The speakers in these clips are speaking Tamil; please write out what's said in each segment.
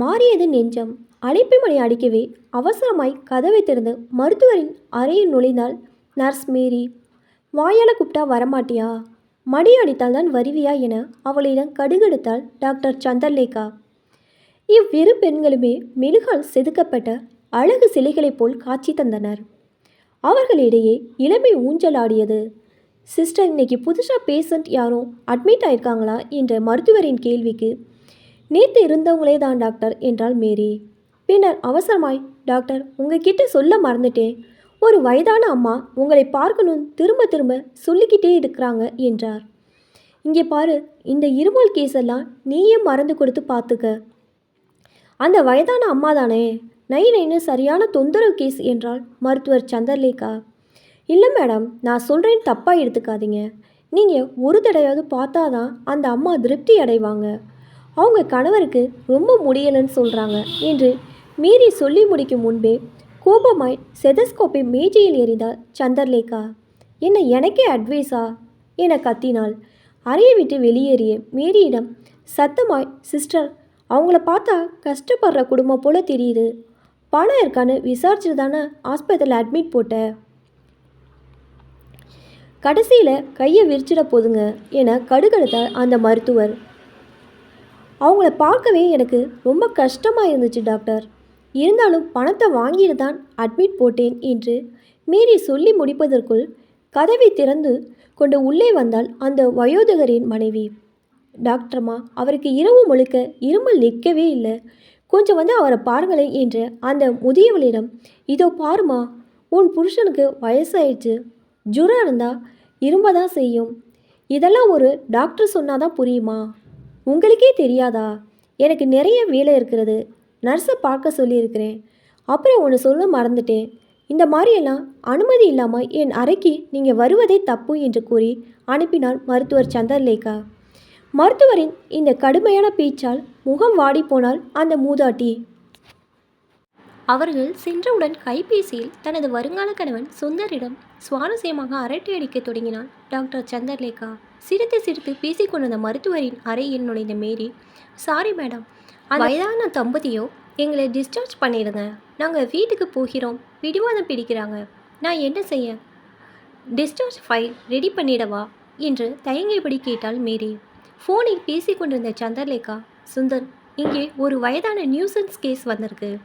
மாறியது நெஞ்சம். அழைப்பு மணி அடிக்கவே அவசரமாய் கதவை திறந்து மருத்துவரின் அறையில் நுழைந்தாள் நர்ஸ் மேரி. வாயால கூப்பிட்டா வரமாட்டியா? மடி அடித்தால் தான் வருவியா என அவளிடம் கடுகெடுத்தாள் டாக்டர் சந்தர்லேகா. இவ்விரு பெண்களுமே மெழுகால் செதுக்கப்பட்ட அழகு சிலைகளைப் போல் காட்சி தந்தனர். அவர்களிடையே இளமை ஊஞ்சலாடியது. சிஸ்டர் இன்னைக்கு புதுசாக பேஷண்ட் யாரும் அட்மிட் ஆயிருக்காங்களா? என்ற மருத்துவரின் கேள்விக்கு நேற்று இருந்தவங்களே தான் டாக்டர் என்றாள் மேரி. பின்னர் அவசரமாய் டாக்டர் உங்ககிட்ட சொல்ல மறந்துட்டேன். ஒரு வயதான அம்மா உங்களை பார்க்கணும் திரும்ப திரும்ப சொல்லிக்கிட்டே இருக்கிறாங்க என்றார். இங்கே பாரு இந்த இருமல் கேஸ் எல்லாம் நீயே மறந்து கொடுத்து பார்த்துக்க. அந்த வயதான அம்மா தானே நை நைன்னு சரியான தொந்தரவு கேஸ் என்றால் மருத்துவர் சந்திரலேகா. இல்லை மேடம் நான் சொல்கிறேன் தப்பாக எடுத்துக்காதீங்க. நீங்கள் ஒரு தடவையாவது பார்த்தாதான் அந்த அம்மா திருப்தி அடைவாங்க. அவங்க கணவருக்கு ரொம்ப முடியலைன்னு சொல்கிறாங்க என்று மீறி சொல்லி முடிக்கும் முன்பே கோபமாய் செதஸ்கோப்பை மேஜையில் எறிந்தார் சந்தர்லேகா. என்ன எனக்கே அட்வைஸா என கத்தினாள். அறையை விட்டு வெளியேறிய மேரியிடம் சத்தமாய் சிஸ்டர் அவங்கள பார்த்தா கஷ்டப்படுற குடும்பம் போல தெரியுது. பணம் இருக்கான்னு விசாரிச்சுட்டு தானே ஆஸ்பத்திரியில் அட்மிட் போட்ட. கடைசியில் கையை விரிச்சிட போதுங்க என கடுகடுத்தார் அந்த மருத்துவர். அவங்கள பார்க்கவே எனக்கு ரொம்ப கஷ்டமாக இருந்துச்சு டாக்டர். இருந்தாலும் பணத்தை வாங்கிட்டு தான் அட்மிட் போட்டேன் என்று மீறி சொல்லி முடிப்பதற்குள் கதவை திறந்து கொண்டு உள்ளே வந்தால் அந்த வயோதிகரின் மனைவி. டாக்டர்மா அவருக்கு இரவு முழுக்க இருமல் நிற்கவே இல்லை. கொஞ்சம் வந்து அவரை பாருங்களேன் என்று அந்த முதியவளிடம் இதோ பாருமா உன் புருஷனுக்கு வயசாயிடுச்சு. ஜுரம் இருந்தால் இரும்ப தான் செய்யும். இதெல்லாம் ஒரு டாக்டர் சொன்னாதான் புரியுமா? உங்களுக்கே தெரியாதா? எனக்கு நிறைய வேலை இருக்கிறது. நர்ஸை பார்க்க சொல்லியிருக்கிறேன். அப்புறம் ஒன்று சொல்ல மறந்துட்டேன். இந்த மாதிரியெல்லாம் அனுமதி இல்லாமல் என் அறைக்கு நீங்கள் வருவதே தப்பு என்று கூறி அனுப்பினார் மருத்துவர் சந்தர்லேகா. மருத்துவரின் இந்த கடுமையான பேச்சால் முகம் வாடி போனால் அந்த மூதாட்டி. அவர்கள் சென்றவுடன் கைபேசியில் தனது வருங்கால கணவன் சுந்தரிடம் சுவாரஸ்யமாக அரட்டை அடிக்கத் தொடங்கினாள் டாக்டர் சந்திரலேகா சிரித்து சிரித்து பேசிக்கொண்டிருந்த மருத்துவரின் அறையில் நுழைந்த மேரி சாரி மேடம் அந்த வயதான தம்பதியோ எங்களை டிஸ்சார்ஜ் பண்ணிடுங்க. நாங்கள் வீட்டுக்கு போகிறோம். பிடிவாதம் பிடிக்கிறாங்க. நான் என்ன செய்ய? டிஸ்சார்ஜ் ஃபைல் ரெடி பண்ணிடவா? என்று தயங்கியபடி கேட்டாள் மேரி. ஃபோனில் பேசிக்கொண்டிருந்த கொண்டிருந்த சந்திரலேகா சுந்தர் இங்கே ஒரு வயதான நியூசன்ஸ் கேஸ் வந்திருக்கு.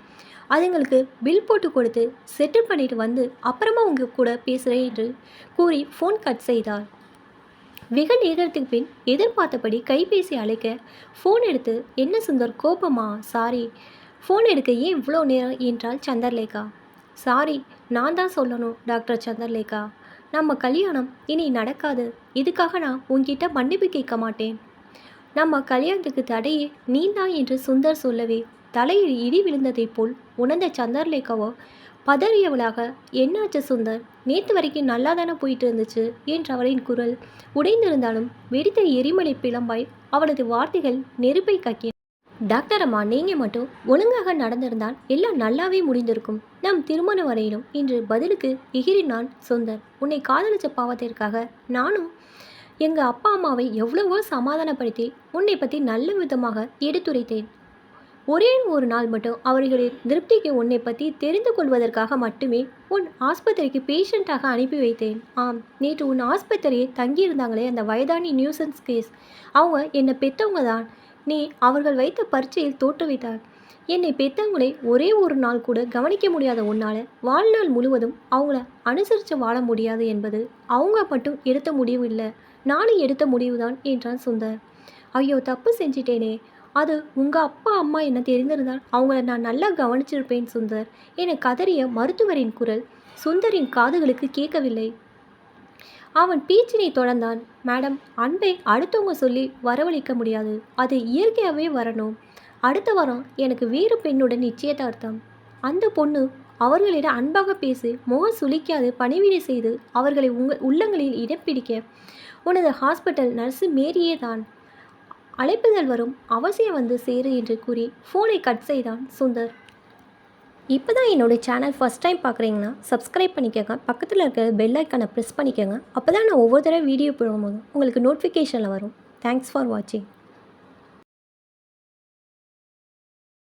அதுங்களுக்கு பில் போட்டு கொடுத்து செட்டில் பண்ணிட்டு வந்து அப்புறமா உங்க கூட பேசுகிறேன் என்று கூறி ஃபோன் கட் செய்தார் வெகு நேரத்துக்கு பின் எதிர்பார்த்தபடி கைபேசி அழைக்க ஃபோன் எடுத்து என்ன சுந்தர் கோபமா? சாரி ஃபோன் எடுக்க ஏன் இவ்வளோ நேரம்? என்றால் சந்தர்லேகா. சாரி நான் தான் சொல்லணும் டாக்டர் சந்தர்லேகா. நம்ம கல்யாணம் இனி நடக்காது. இதுக்காக நான் உங்ககிட்ட மன்னிப்பு கேட்க மாட்டேன். நம்ம கல்யாணத்துக்கு தடையே நீதான் என்று சுந்தர் சொல்லவே தலையில் இடி விழுந்ததைப் போல் உணர்ந்த சந்திரலேகாவோ பதறியவளாக என்னாச்சு சுந்தர்? நேற்று வரைக்கும் நல்லா தானே போயிட்டு இருந்துச்சு என்ற அவளின் குரல் உடைந்திருந்தாலும் வெடித்த எரிமலை பிளம்பாய் அவளது வார்த்தைகள் நெருப்பை கக்கின டாக்டர் அம்மா நீங்கள் மட்டும் ஒழுங்காக நடந்திருந்தால் எல்லாம் நல்லாவே முடிந்திருக்கும். நம் திருமணம் வரையிலும் இன்று பதிலுக்கு எகிறினான் சுந்தர். உன்னை காதலிச்ச பாவத்திற்காக நானும் எங்கள் அப்பா அம்மாவை எவ்வளவோ சமாதானப்படுத்தி உன்னை பற்றி நல்ல விதமாக எடுத்துரைத்தேன். ஒரே ஒரு நாள் மட்டும் அவர்களின் திருப்திக்கு உன்னை பற்றி தெரிந்து கொள்வதற்காக மட்டுமே உன் ஆஸ்பத்திரிக்கு பேஷண்ட்டாக அனுப்பி வைத்தேன். ஆம் நேற்று உன் ஆஸ்பத்திரியை தங்கியிருந்தாங்களே அந்த வயதானி நியூசன்ஸ் கேஸ் அவங்க என்னை பெற்றவங்க தான். நீ அவர்கள் வைத்த பரீட்சையில் தோற்று வைத்தார் என்னை பெற்றவங்களை ஒரே ஒரு நாள் கூட கவனிக்க முடியாத உன்னால் வாழ்நாள் முழுவதும் அவங்கள அனுசரித்து வாழ முடியாது என்பது அவங்க மட்டும் எடுத்த முடிவு இல்லை. நானும் எடுத்த முடிவு தான் என்றான் சுந்தர். ஐயோ தப்பு செஞ்சிட்டேனே. அது உங்கள் அப்பா அம்மா என்ன தெரிந்திருந்தால் அவங்கள நான் நல்லா கவனிச்சிருப்பேன் சுந்தர். என கதறிய மருத்துவரின் குரல் சுந்தரின் காதுகளுக்கு கேட்கவில்லை. அவன் பீச்சினை தொடர்ந்தான். மேடம் அன்பை அடுத்தவங்க சொல்லி வரவழைக்க முடியாது. அது இயற்கையாகவே வரணும். அடுத்த வாரம் எனக்கு வேறு பெண்ணுடன் நிச்சயதார்த்தம். அந்த பொண்ணு அவர்களிடம் அன்பாக பேசி முகம் சுளிக்காது பணிவிடை செய்து அவர்களை உங்கள் உள்ளங்களில் இடம் பிடிக்க. உனது ஹாஸ்பிட்டல் நர்ஸு மேரியே தான் அழைப்புகள் வரும். அவசியம் வந்து சேரு என்று கூறி ஃபோனை கட் செய்தான் சுந்தர். இப்போ தான் என்னோட சேனல் ஃபஸ்ட் டைம் பார்க்குறீங்கன்னா சப்ஸ்கிரைப் பண்ணிக்கோங்க. பக்கத்தில் இருக்கிற பெல் ஐக்கானை ப்ரெஸ் பண்ணிக்கோங்க. அப்போ தான் நான் ஒவ்வொரு தடவை வீடியோ போடும்போது உங்களுக்கு நோட்டிஃபிகேஷனில் வரும். தேங்க்ஸ் ஃபார் வாட்சிங்